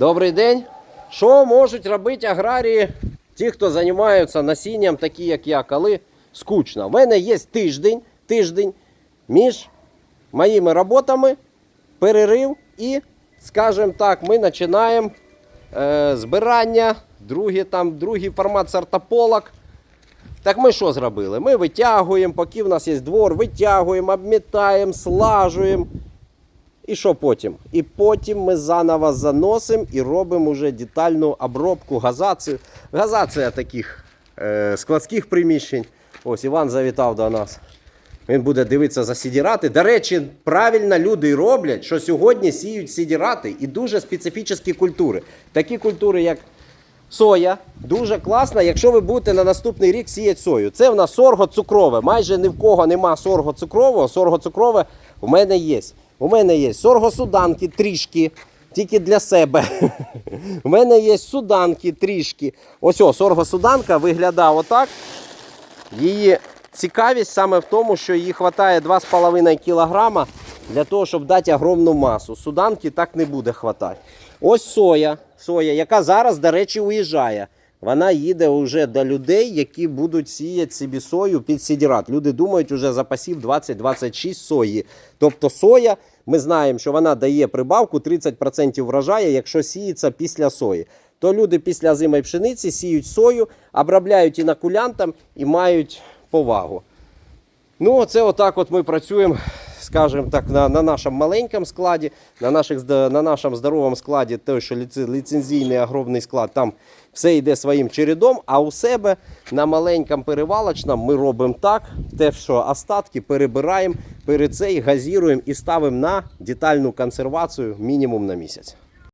Добрий день. Що можуть робити аграрії, ті, хто займаються насінням, такі як я, коли скучно? У мене є тиждень, тиждень між моїми роботами, перерив і, скажімо так, ми починаємо е, збирання, другий, там, другий формат сортополок. Так ми що зробили? Ми витягуємо, поки в нас є двор, витягуємо, обмітаємо, слажуємо. І що потім? І потім ми заново заносимо і робимо вже детальну обробку, газацію. Газація таких е, складських приміщень. Ось Іван завітав до нас. Він буде дивитися за сідірати. До речі, правильно люди роблять, що сьогодні сіють сідірати і дуже специфічні культури. Такі культури, як Соя дуже класна, якщо ви будете на наступний рік сіяти сою. Це в нас сорго цукрове. Майже ні в кого нема сорго цукрового. Сорго цукрове у мене є. У мене є сорго суданки трішки, тільки для себе. У мене є суданки трішки. Ось о, сорго суданка виглядає отак. Її цікавість саме в тому, що їй вистачає 2,5 кг для того, щоб дати огромну масу. Суданки так не буде хватати. Ось соя, соя, яка зараз, до речі, уїжджає. Вона їде вже до людей, які будуть сіяти собі сою під сідірат. Люди думають, вже запасів 20-26 сої. Тобто соя, ми знаємо, що вона дає прибавку 30% врожаю, якщо сіється після сої. То люди після зимої пшениці сіють сою, обробляють інокулянтом і мають повагу. Ну, це отак от ми працюємо, скажімо так, на, на нашому маленькому складі, на, наших, на нашому здоровому складі, той, що ліцензійний агробний склад, там все йде своїм чередом, а у себе на маленькому перевалочному ми робимо так, те, що остатки перебираємо, перед цей газіруємо і ставимо на детальну консервацію мінімум на місяць.